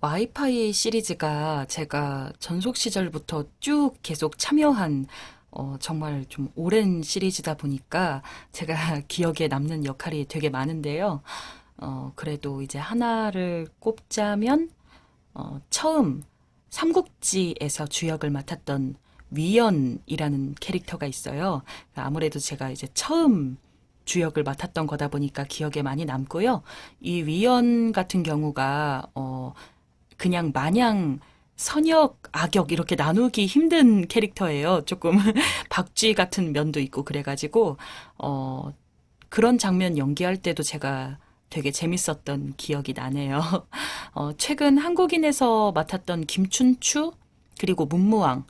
와이파이 시리즈가 제가 전속 시절부터 쭉 계속 참여한 어, 정말 좀 오랜 시리즈다 보니까 제가 기억에 남는 역할이 되게 많은데요. 어, 그래도 이제 하나를 꼽자면 어, 처음 삼국지에서 주역을 맡았던 위연이라는 캐릭터가 있어요. 아무래도 제가 이제 처음 주역을 맡았던 거다 보니까 기억에 많이 남고요. 이 위연 같은 경우가 어, 그냥 마냥 선역, 악역 이렇게 나누기 힘든 캐릭터예요. 조금 박쥐 같은 면도 있고 그래가지고 어, 그런 장면 연기할 때도 제가 되게 재밌었던 기억이 나네요. 어, 최근 한국인에서 맡았던 김춘추 그리고 문무왕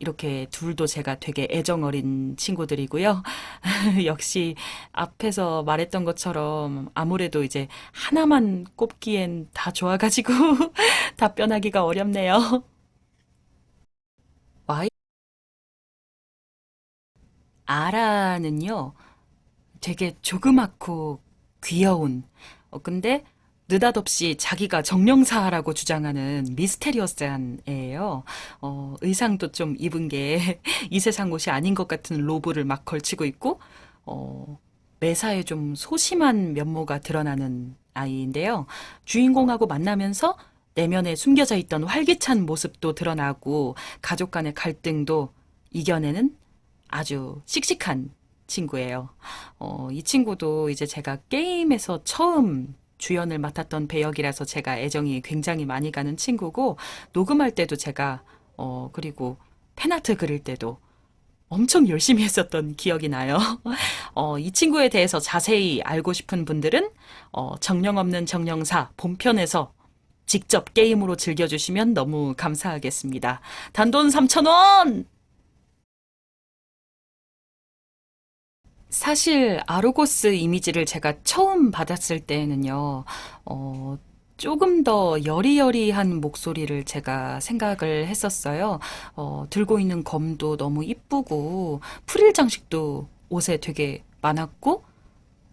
이렇게 둘도 제가 되게 애정 어린 친구들이고요. 역시 앞에서 말했던 것처럼 아무래도 이제 하나만 꼽기엔 다 좋아가지고 답변하기가 어렵네요. 와이 아라는요, 되게 조그맣고 귀여운, 어, 근데 느닷없이 자기가 정령사라고 주장하는 미스테리어스한 애예요. 어, 의상도 좀 입은 게 이 세상 옷이 아닌 것 같은 로브를 막 걸치고 있고, 어, 매사에 좀 소심한 면모가 드러나는 아이인데요. 주인공하고 만나면서 내면에 숨겨져 있던 활기찬 모습도 드러나고, 가족 간의 갈등도 이겨내는 아주 씩씩한 친구예요. 어, 이 친구도 이제 제가 게임에서 처음 주연을 맡았던 배역이라서 제가 애정이 굉장히 많이 가는 친구고, 녹음할 때도 제가, 어, 그리고 팬아트 그릴 때도 엄청 열심히 했었던 기억이 나요. 어, 이 친구에 대해서 자세히 알고 싶은 분들은, 어, 정령 없는 정령사 본편에서 직접 게임으로 즐겨주시면 너무 감사하겠습니다. 단돈 3,000원! 사실 아르고스 이미지를 제가 처음 받았을 때에는요, 어, 조금 더 여리여리한 목소리를 제가 생각을 했었어요. 어, 들고 있는 검도 너무 이쁘고, 프릴 장식도 옷에 되게 많았고,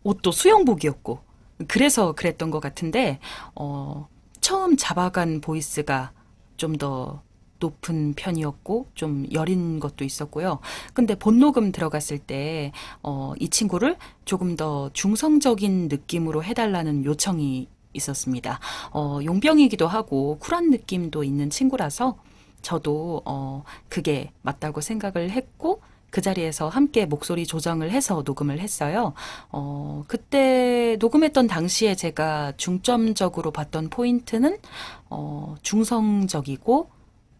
옷도 수영복이었고, 그래서 그랬던 것 같은데, 어, 처음 잡아간 보이스가 좀더 높은 편이었고, 좀 여린 것도 있었고요. 근데 본녹음 들어갔을 때, 어, 이 친구를 조금 더 중성적인 느낌으로 해달라는 요청이 있었습니다. 어, 용병이기도 하고, 쿨한 느낌도 있는 친구라서, 저도, 어, 그게 맞다고 생각을 했고, 그 자리에서 함께 목소리 조정을 해서 녹음을 했어요. 어, 그때 녹음했던 당시에 제가 중점적으로 봤던 포인트는, 어, 중성적이고,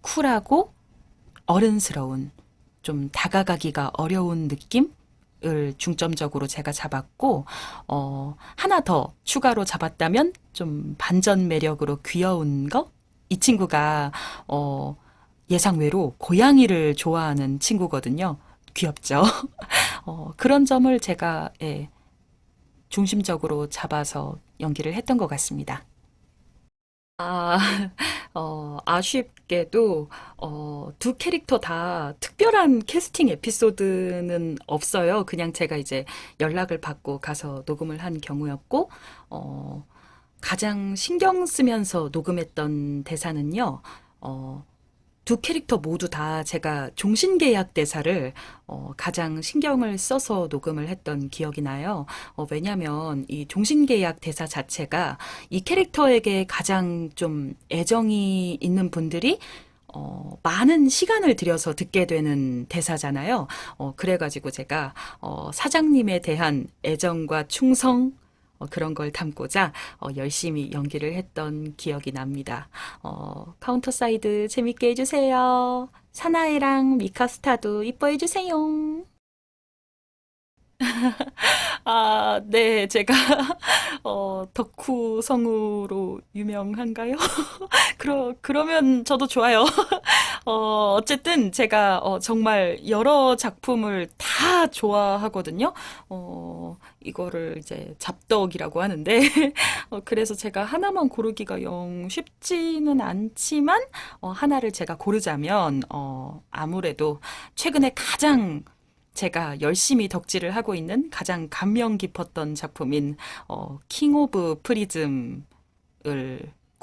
쿨하고, 어른스러운, 좀 다가가기가 어려운 느낌을 중점적으로 제가 잡았고, 어, 하나 더 추가로 잡았다면 좀 반전 매력으로 귀여운 거? 이 친구가, 어, 예상외로 고양이를 좋아하는 친구거든요. 귀엽죠? 어, 그런 점을 제가, 예, 중심적으로 잡아서 연기를 했던 것 같습니다. 아, 어, 아쉽게도, 어, 두 캐릭터 다 특별한 캐스팅 에피소드는 없어요. 그냥 제가 이제 연락을 받고 가서 녹음을 한 경우였고, 어, 가장 신경 쓰면서 녹음했던 대사는요, 어, 두 캐릭터 모두 다 제가 종신계약 대사를 어, 가장 신경을 써서 녹음을 했던 기억이 나요. 어, 왜냐면 이 종신계약 대사 자체가 이 캐릭터에게 가장 좀 애정이 있는 분들이 어, 많은 시간을 들여서 듣게 되는 대사잖아요. 어, 그래가지고 제가 어, 사장님에 대한 애정과 충성 어, 그런 걸 담고자 어, 열심히 연기를 했던 기억이 납니다. 어, 카운터 사이드 재밌게 해주세요. 사나이랑 미카스타도 이뻐해 주세요. 아, 네, 제가 어, 덕후 성우로 유명한가요? 그러, 그러면 저도 좋아요. 어, 어쨌든 제가 어, 정말 여러 작품을 다 좋아하거든요. 어, 이거를 이제 잡덕이라고 하는데, 어, 그래서 제가 하나만 고르기가 영 쉽지는 않지만, 어, 하나를 제가 고르자면, 어, 아무래도 최근에 가장 제가 열심히 덕질을 하고 있는 가장 감명 깊었던 작품인, 어, 킹 오브 프리즘을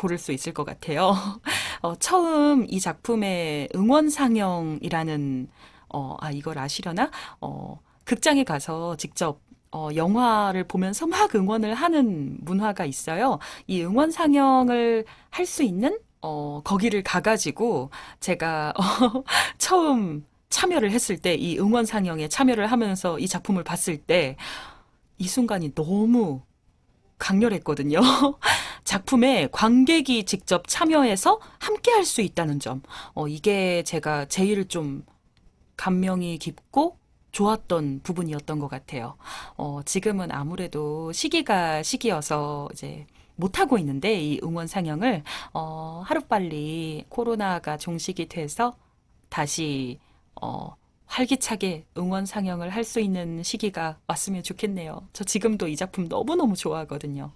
고를 수 있을 것 같아요. 어, 처음 이 작품의 응원 상영이라는 어, 아 이걸 아시려나? 어, 극장에 가서 직접 어, 영화를 보면서 막 응원을 하는 문화가 있어요. 이 응원 상영을 할 수 있는 어, 거기를 가가지고 제가 어, 처음 참여를 했을 때 이 응원 상영에 참여를 하면서 이 작품을 봤을 때 이 순간이 너무 강렬했거든요. 작품에 관객이 직접 참여해서 함께 할 수 있다는 점. 어, 이게 제가 제일 좀 감명이 깊고 좋았던 부분이었던 것 같아요. 어, 지금은 아무래도 시기가 시기여서 이제 못하고 있는데 이 응원 상영을 어, 하루빨리 코로나가 종식이 돼서 다시 어, 활기차게 응원 상영을 할 수 있는 시기가 왔으면 좋겠네요. 저 지금도 이 작품 너무너무 좋아하거든요.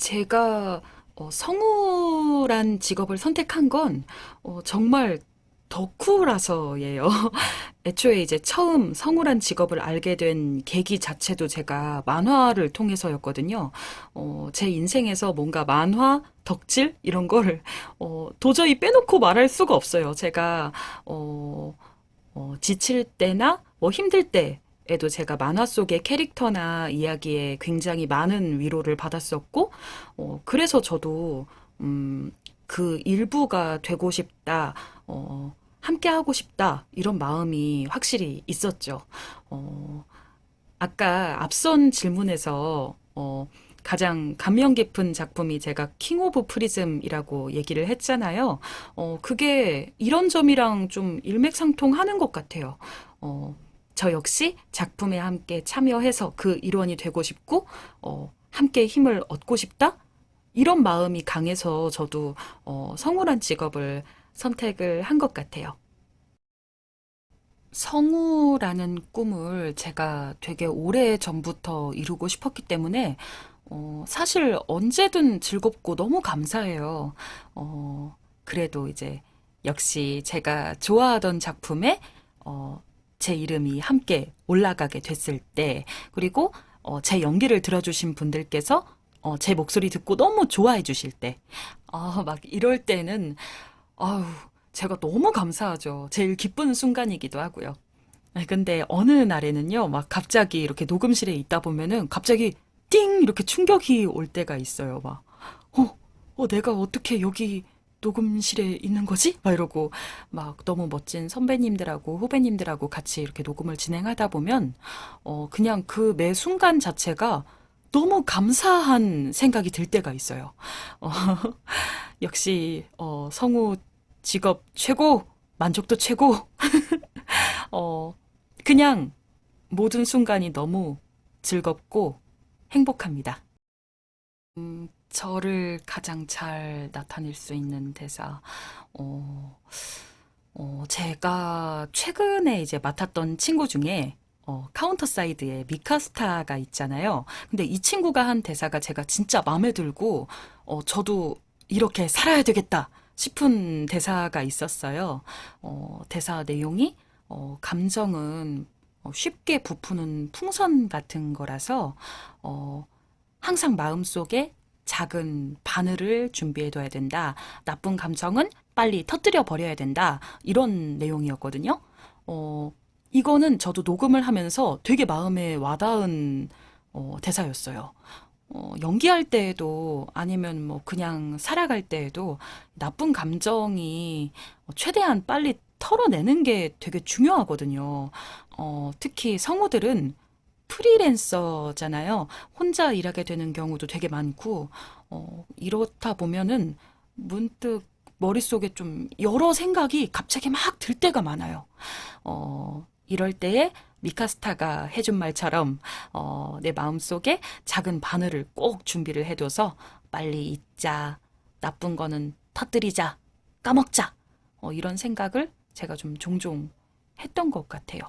제가 어, 성우란 직업을 선택한 건 어, 정말 덕후라서예요. 애초에 이제 처음 성우란 직업을 알게 된 계기 자체도 제가 만화를 통해서였거든요. 어, 제 인생에서 뭔가 만화, 덕질 이런 걸 어, 도저히 빼놓고 말할 수가 없어요. 제가 어, 어, 지칠 때나 뭐 힘들 때 에도 제가 만화 속의 캐릭터나 이야기에 굉장히 많은 위로를 받았었고, 어, 그래서 저도, 음, 그 일부가 되고 싶다, 어, 함께 하고 싶다, 이런 마음이 확실히 있었죠. 어, 아까 앞선 질문에서, 어, 가장 감명 깊은 작품이 제가 킹 오브 프리즘이라고 얘기를 했잖아요. 어, 그게 이런 점이랑 좀 일맥상통하는 것 같아요. 어, 저 역시 작품에 함께 참여해서 그 일원이 되고 싶고, 어, 함께 힘을 얻고 싶다? 이런 마음이 강해서 저도 어, 성우란 직업을 선택을 한 것 같아요. 성우라는 꿈을 제가 되게 오래 전부터 이루고 싶었기 때문에 어, 사실 언제든 즐겁고 너무 감사해요. 어, 그래도 이제 역시 제가 좋아하던 작품에 어, 제 이름이 함께 올라가게 됐을 때, 그리고 어, 제 연기를 들어주신 분들께서 어, 제 목소리 듣고 너무 좋아해 주실 때, 아, 막 이럴 때는, 아유, 제가 너무 감사하죠. 제일 기쁜 순간이기도 하고요. 아, 근데 어느 날에는요, 막 갑자기 이렇게 녹음실에 있다 보면은 갑자기 띵! 이렇게 충격이 올 때가 있어요. 막, 어, 어, 내가 어떻게 여기 녹음실에 있는 거지? 막 이러고 막 너무 멋진 선배님들하고 후배님들하고 같이 이렇게 녹음을 진행하다 보면, 어, 그냥 그 매 순간 자체가 너무 감사한 생각이 들 때가 있어요. 어, 역시, 어, 성우 직업 최고! 만족도 최고! 어, 그냥 모든 순간이 너무 즐겁고 행복합니다. 음, 저를 가장 잘 나타낼 수 있는 대사, 어, 어, 제가 최근에 이제 맡았던 친구 중에 어, 카운터 사이드에 미카스타가 있잖아요. 근데 이 친구가 한 대사가 제가 진짜 마음에 들고, 어, 저도 이렇게 살아야 되겠다 싶은 대사가 있었어요. 어, 대사 내용이, 어, 감정은 어, 쉽게 부푸는 풍선 같은 거라서, 어, 항상 마음속에 작은 바늘을 준비해둬야 된다. 나쁜 감정은 빨리 터뜨려 버려야 된다. 이런 내용이었거든요. 어, 이거는 저도 녹음을 하면서 되게 마음에 와닿은 어, 대사였어요. 어, 연기할 때에도 아니면 뭐 그냥 살아갈 때에도 나쁜 감정이 최대한 빨리 털어내는 게 되게 중요하거든요. 어, 특히 성우들은 프리랜서잖아요. 혼자 일하게 되는 경우도 되게 많고, 어, 이렇다 보면은 문득 머릿속에 좀 여러 생각이 갑자기 막 들 때가 많아요. 어, 이럴 때에 미카스타가 해준 말처럼, 어, 내 마음속에 작은 바늘을 꼭 준비를 해둬서 빨리 잊자, 나쁜 거는 터뜨리자, 까먹자, 어, 이런 생각을 제가 좀 종종 했던 것 같아요.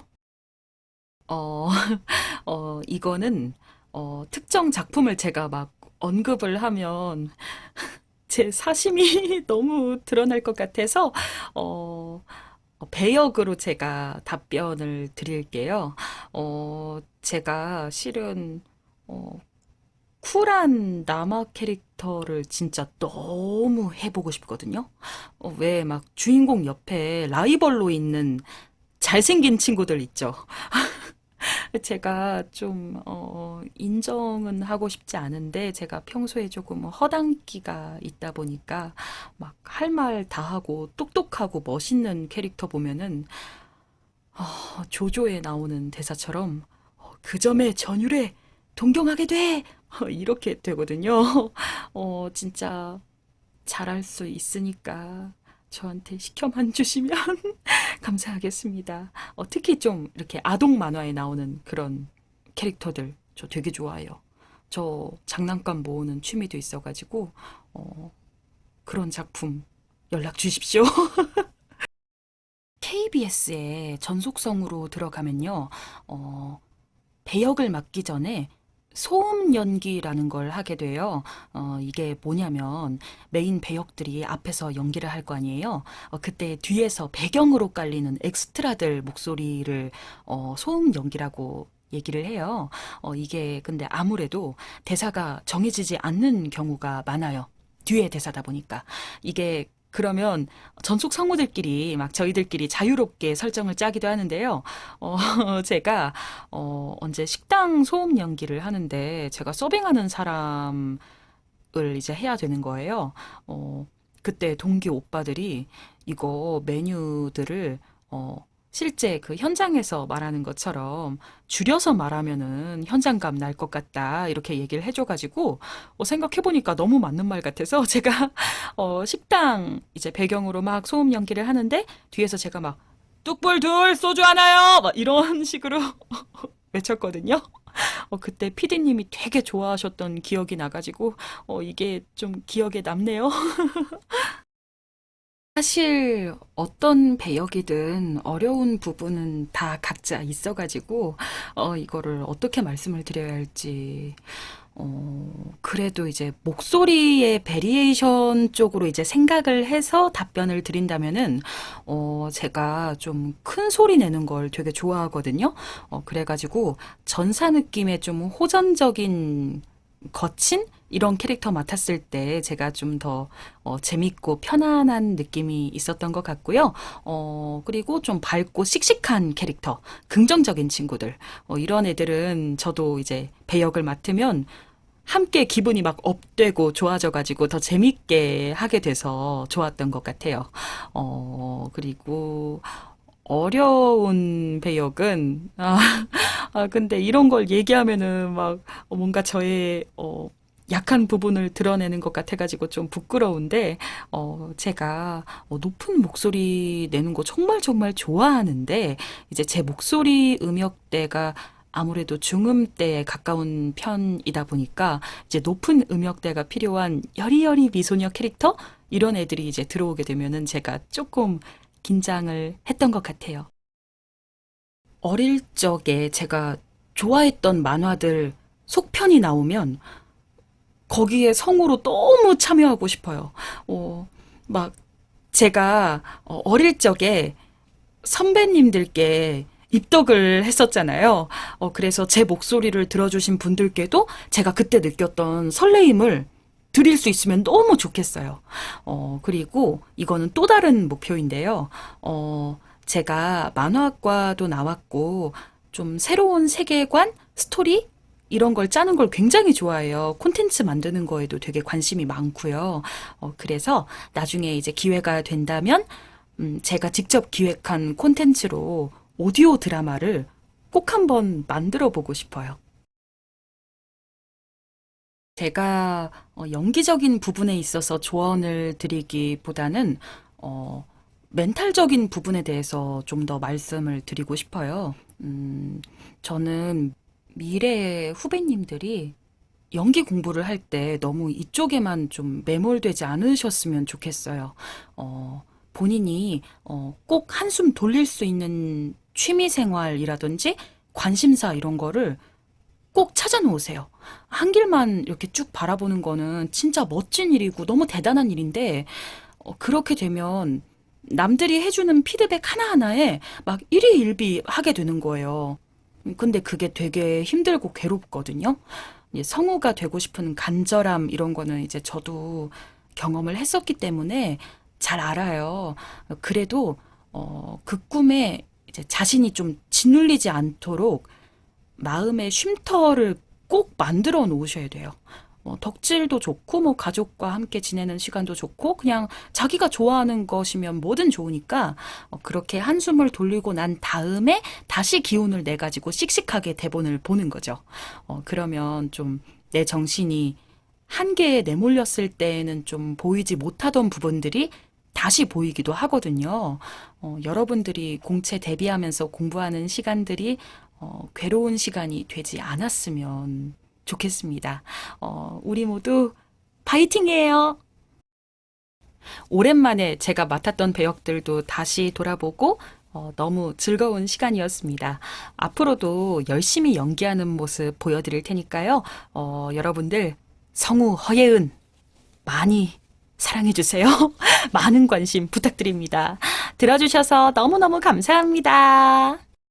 어, 어, 이거는, 어, 특정 작품을 제가 막 언급을 하면 제 사심이 너무 드러날 것 같아서, 어, 어, 배역으로 제가 답변을 드릴게요. 어, 제가 실은, 어, 쿨한 남아 캐릭터를 진짜 너무 해보고 싶거든요. 어, 왜 막 주인공 옆에 라이벌로 있는 잘생긴 친구들 있죠. 제가 좀, 어, 인정은 하고 싶지 않은데, 제가 평소에 조금 허당기가 있다 보니까, 막 할 말 다 하고, 똑똑하고 멋있는 캐릭터 보면은, 어, 조조에 나오는 대사처럼, 어, 그 점에 전율에 동경하게 돼! 어, 이렇게 되거든요. 어, 진짜 잘할 수 있으니까 저한테 시켜만 주시면 감사하겠습니다. 어, 특히 좀 이렇게 아동 만화에 나오는 그런 캐릭터들 저 되게 좋아해요. 저 장난감 모으는 취미도 있어가지고, 어, 그런 작품 연락 주십시오. KBS의 전속성으로 들어가면요, 어, 배역을 맡기 전에 소음 연기라는 걸 하게 돼요. 어, 이게 뭐냐면 메인 배역들이 앞에서 연기를 할 거 아니에요. 어, 그때 뒤에서 배경으로 깔리는 엑스트라들 목소리를 어, 소음 연기라고 얘기를 해요. 어, 이게 근데 아무래도 대사가 정해지지 않는 경우가 많아요. 뒤에 대사다 보니까. 이게 그러면 전속 성우들끼리 막 저희들끼리 자유롭게 설정을 짜기도 하는데요. 어, 제가 어, 언제 식당 소음 연기를 하는데 제가 서빙하는 사람을 이제 해야 되는 거예요. 어, 그때 동기 오빠들이 이거 메뉴들을 어, 실제 그 현장에서 말하는 것처럼 줄여서 말하면은 현장감 날 것 같다. 이렇게 얘기를 해줘가지고, 어, 생각해보니까 너무 맞는 말 같아서 제가, 어, 식당 이제 배경으로 막 소음 연기를 하는데, 뒤에서 제가 막, 뚝불 둘, 소주 하나요! 막 이런 식으로 외쳤거든요. 어, 그때 피디님이 되게 좋아하셨던 기억이 나가지고, 어, 이게 좀 기억에 남네요. 사실 어떤 배역이든 어려운 부분은 다 각자 있어 가지고, 어, 이거를 어떻게 말씀을 드려야 할지, 어, 그래도 이제 목소리의 베리에이션 쪽으로 이제 생각을 해서 답변을 드린다면은, 어, 제가 좀 큰 소리 내는 걸 되게 좋아하거든요. 어, 그래 가지고 전사 느낌의 좀 호전적인 거친 이런 캐릭터 맡았을 때 제가 좀 더 어, 재밌고 편안한 느낌이 있었던 것 같고요. 어, 그리고 좀 밝고 씩씩한 캐릭터, 긍정적인 친구들, 어, 이런 애들은 저도 이제 배역을 맡으면 함께 기분이 막 업되고 좋아져가지고 더 재밌게 하게 돼서 좋았던 것 같아요. 어, 그리고 어려운 배역은, 아, 아, 근데 이런 걸 얘기하면은 막 뭔가 저의, 어, 약한 부분을 드러내는 것 같아가지고 좀 부끄러운데, 어, 제가 어, 높은 목소리 내는 거 정말 정말 좋아하는데, 이제 제 목소리 음역대가 아무래도 중음대에 가까운 편이다 보니까, 이제 높은 음역대가 필요한 여리여리 미소녀 캐릭터? 이런 애들이 이제 들어오게 되면은 제가 조금 긴장을 했던 것 같아요. 어릴 적에 제가 좋아했던 만화들 속편이 나오면 거기에 성우로 너무 참여하고 싶어요. 어, 막 제가 어, 어릴 적에 선배님들께 입덕을 했었잖아요. 어, 그래서 제 목소리를 들어주신 분들께도 제가 그때 느꼈던 설레임을 드릴 수 있으면 너무 좋겠어요. 어, 그리고 이거는 또 다른 목표인데요. 어, 제가 만화학과도 나왔고, 좀 새로운 세계관, 스토리, 이런 걸 짜는 걸 굉장히 좋아해요. 콘텐츠 만드는 거에도 되게 관심이 많고요. 어, 그래서 나중에 이제 기회가 된다면, 음, 제가 직접 기획한 콘텐츠로 오디오 드라마를 꼭 한번 만들어 보고 싶어요. 제가 어, 연기적인 부분에 있어서 조언을 드리기보다는 어, 멘탈적인 부분에 대해서 좀 더 말씀을 드리고 싶어요. 음, 저는 미래의 후배님들이 연기 공부를 할 때 너무 이쪽에만 좀 매몰되지 않으셨으면 좋겠어요. 어, 본인이 어, 꼭 한숨 돌릴 수 있는 취미 생활이라든지 관심사 이런 거를 꼭 찾아놓으세요. 한 길만 이렇게 쭉 바라보는 거는 진짜 멋진 일이고 너무 대단한 일인데, 어, 그렇게 되면 남들이 해주는 피드백 하나하나에 막 일희일비 하게 되는 거예요. 근데 그게 되게 힘들고 괴롭거든요. 성우가 되고 싶은 간절함 이런 거는 이제 저도 경험을 했었기 때문에 잘 알아요. 그래도 어, 그 꿈에 이제 자신이 좀 짓눌리지 않도록 마음의 쉼터를 꼭 만들어 놓으셔야 돼요. 뭐 덕질도 좋고 뭐 가족과 함께 지내는 시간도 좋고 그냥 자기가 좋아하는 것이면 뭐든 좋으니까 어, 그렇게 한숨을 돌리고 난 다음에 다시 기운을 내 가지고 씩씩하게 대본을 보는 거죠. 어, 그러면 좀 내 정신이 한계에 내몰렸을 때에는 좀 보이지 못하던 부분들이 다시 보이기도 하거든요. 어, 여러분들이 공채 대비하면서 공부하는 시간들이 어, 괴로운 시간이 되지 않았으면 좋겠습니다. 어, 우리 모두 파이팅이에요! 오랜만에 제가 맡았던 배역들도 다시 돌아보고 어, 너무 즐거운 시간이었습니다. 앞으로도 열심히 연기하는 모습 보여드릴 테니까요. 어, 여러분들 성우 허예은 많이 사랑해주세요. 많은 관심 부탁드립니다. 들어주셔서 너무너무 감사합니다.